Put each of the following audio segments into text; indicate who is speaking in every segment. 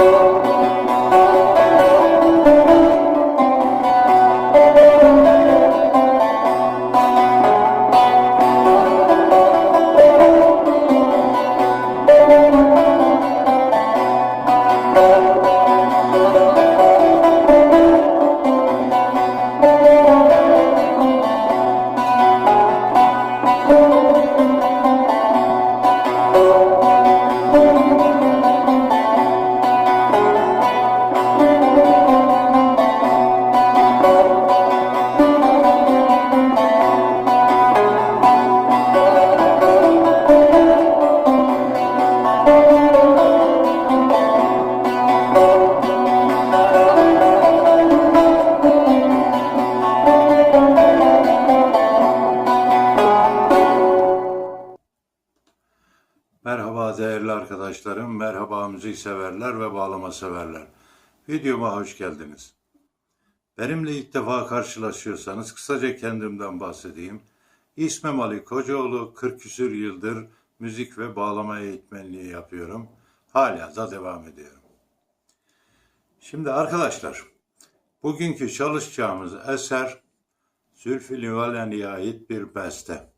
Speaker 1: Thank you. Müzik severler ve bağlama severler. Videoma hoş geldiniz. Benimle ilk defa karşılaşıyorsanız kısaca kendimden bahsedeyim. İsmim Ali Kocaoğlu, 40 küsür yıldır müzik ve bağlama eğitmenliği yapıyorum. Hala da devam ediyorum. Şimdi arkadaşlar, bugünkü çalışacağımız eser Zülfü Livaneli'ye ait bir beste.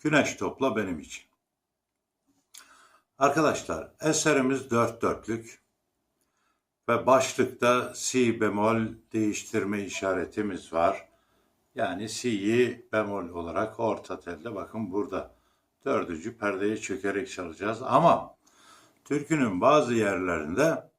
Speaker 1: Güneş topla benim için. Arkadaşlar eserimiz dört dörtlük ve başlıkta si bemol değiştirme işaretimiz var. Yani si'yi bemol olarak orta telde bakın burada dördüncü perdeye çökerek çalacağız ama türkünün bazı yerlerinde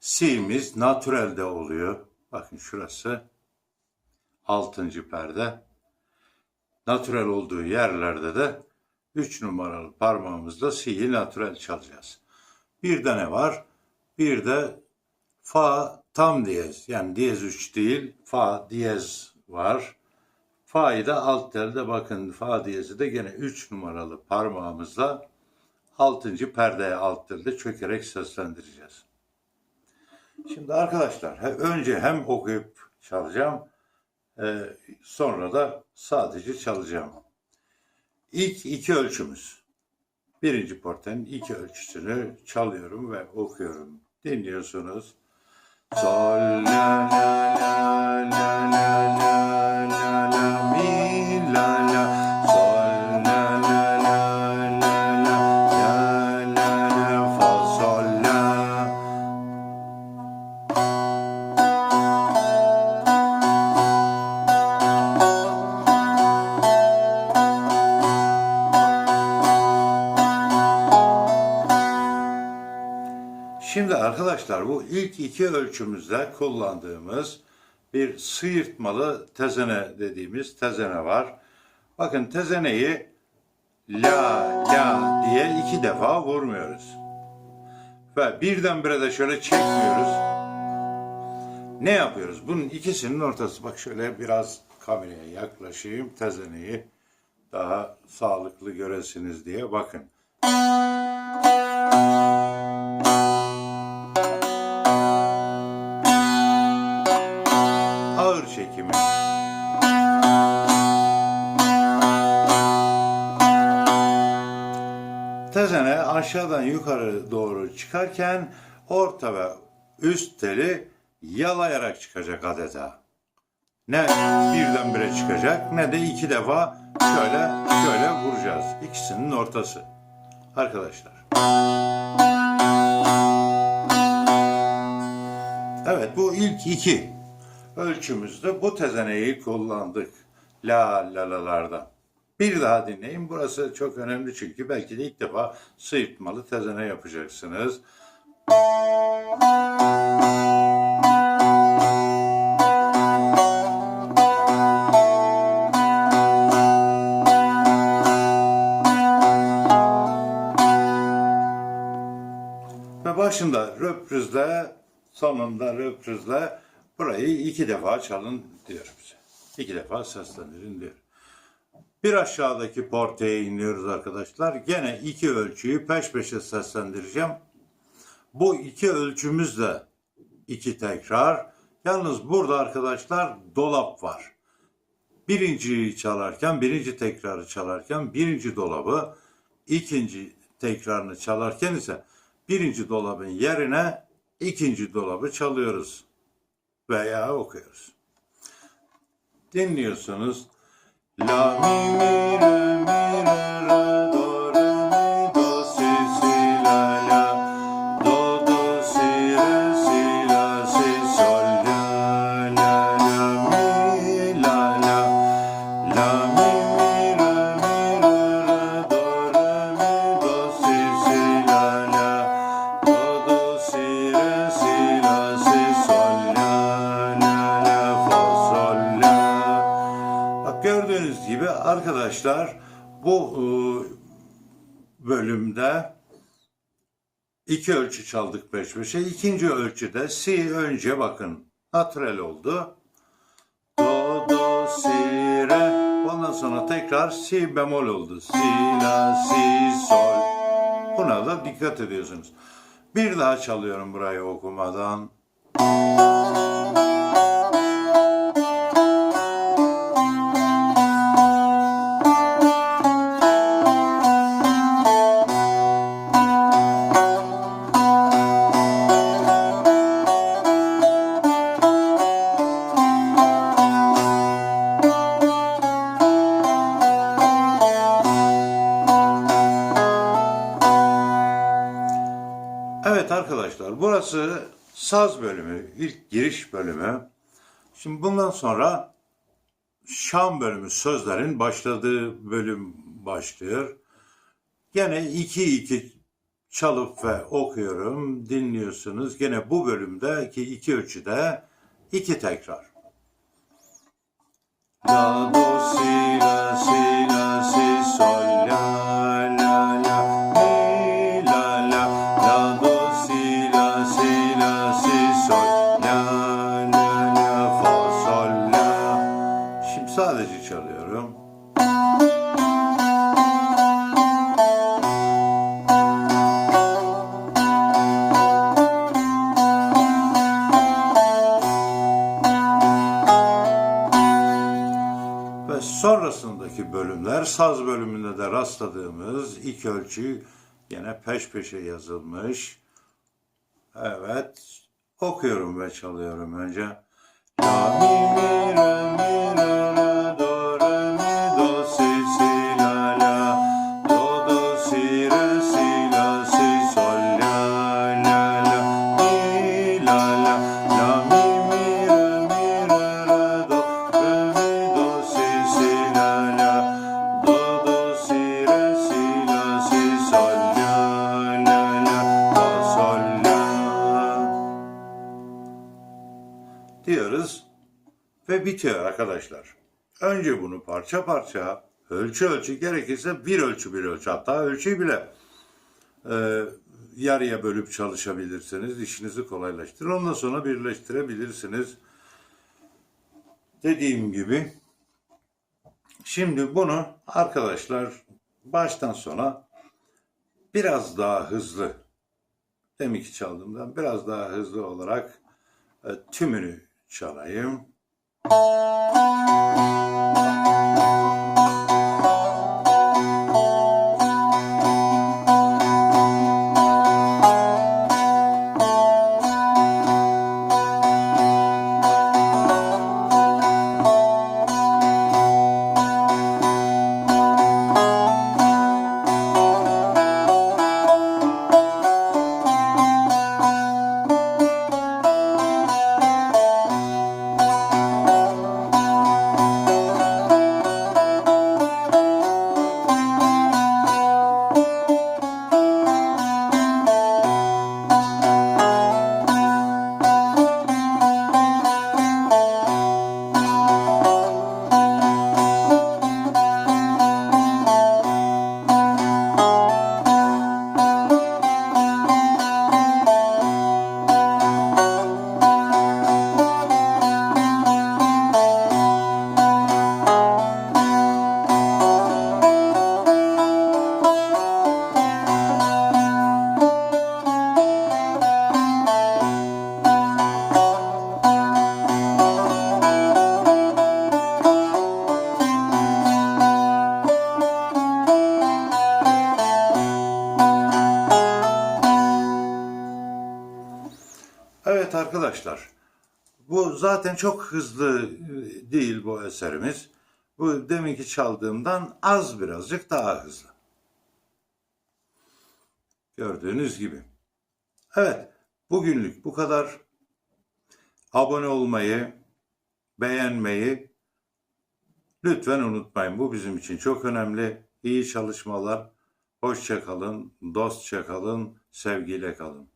Speaker 1: si'miz natürelde oluyor. Bakın şurası altıncı perde. Natürel olduğu yerlerde de 3 numaralı parmağımızla si'yi natürel çalacağız. Bir de ne var? Bir de fa tam diyez. Yani diyez 3 değil, fa diyez var. Fa'yı da alt telde bakın fa diyezi de gene 3 numaralı parmağımızla 6. perdeye alt telde çökerek seslendireceğiz. Şimdi arkadaşlar önce hem okuyup çalacağım e, sonra da sadece çalacağım. İlk iki ölçümüz. Birinci portenin iki ölçüsünü çalıyorum ve okuyorum. Dinliyorsunuz. Sol la la la la la la arkadaşlar bu ilk iki ölçümüzde kullandığımız bir sıyırtmalı tezene dediğimiz tezene var. Bakın tezeneyi la la diye iki defa vurmuyoruz. Ve birdenbire de şöyle çekmiyoruz. Ne yapıyoruz? Bunun ikisinin ortası. Bak şöyle biraz kameraya yaklaşayım. Tezeneyi daha sağlıklı göresiniz diye bakın. Çekimi. Tezene aşağıdan yukarı doğru çıkarken orta ve üst teli yalayarak çıkacak adeta. Ne birdenbire çıkacak ne de iki defa şöyle şöyle vuracağız. İkisinin ortası. Arkadaşlar. Evet bu ilk iki ölçümüzde bu tezeneyi kullandık. La la la'larda. Bir daha dinleyin. Burası çok önemli çünkü belki de ilk defa sıyırtmalı tezene yapacaksınız. Ve başında röprizle, sonunda röprizle burayı iki defa çalın diyor bize. İki defa seslendirin diyor. Bir aşağıdaki portaya iniyoruz arkadaşlar. Gene iki ölçüyü peş peşe seslendireceğim. Bu iki ölçümüz de iki tekrar. Yalnız burada arkadaşlar dolap var. Birinciyi çalarken, birinci tekrarı çalarken birinci dolabı, ikinci tekrarını çalarken ise birinci dolabın yerine ikinci dolabı çalıyoruz veya okuyoruz. Dinliyorsunuz. La mi mi re arkadaşlar bu e, bölümde iki ölçü çaldık peş peşe. İkinci ölçüde si önce bakın natürel oldu. Do do si re ondan sonra tekrar si bemol oldu. Si, la, si, sol. Buna da dikkat ediyorsunuz. Bir daha çalıyorum burayı okumadan. Evet arkadaşlar burası saz bölümü, ilk giriş bölümü. Şimdi bundan sonra şan bölümü, sözlerin başladığı bölüm başlıyor. Gene iki iki çalıp ve okuyorum, dinliyorsunuz. Gene bu bölümdeki iki ölçüde iki tekrar. La, do, si, la, si, saz bölümünde de rastladığımız iki ölçü yine peş peşe yazılmış. Evet. Okuyorum ve çalıyorum önce. La mi mi re mi bitiyor arkadaşlar. Önce bunu parça parça, ölçü ölçü gerekirse bir ölçü bir ölçü hatta ölçüyü bile e, yarıya bölüp çalışabilirsiniz. İşinizi kolaylaştırır. Ondan sonra birleştirebilirsiniz. Dediğim gibi şimdi bunu arkadaşlar baştan sona biraz daha hızlı deminki çaldığımdan biraz daha hızlı olarak e, tümünü çalayım. Evet arkadaşlar, bu zaten çok hızlı e, değil bu eserimiz. Bu deminki çaldığımdan az birazcık daha hızlı. Gördüğünüz gibi. Evet, bugünlük bu kadar. Abone olmayı, beğenmeyi lütfen unutmayın. Bu bizim için çok önemli. İyi çalışmalar. Hoşça kalın, dostça kalın, sevgiyle kalın.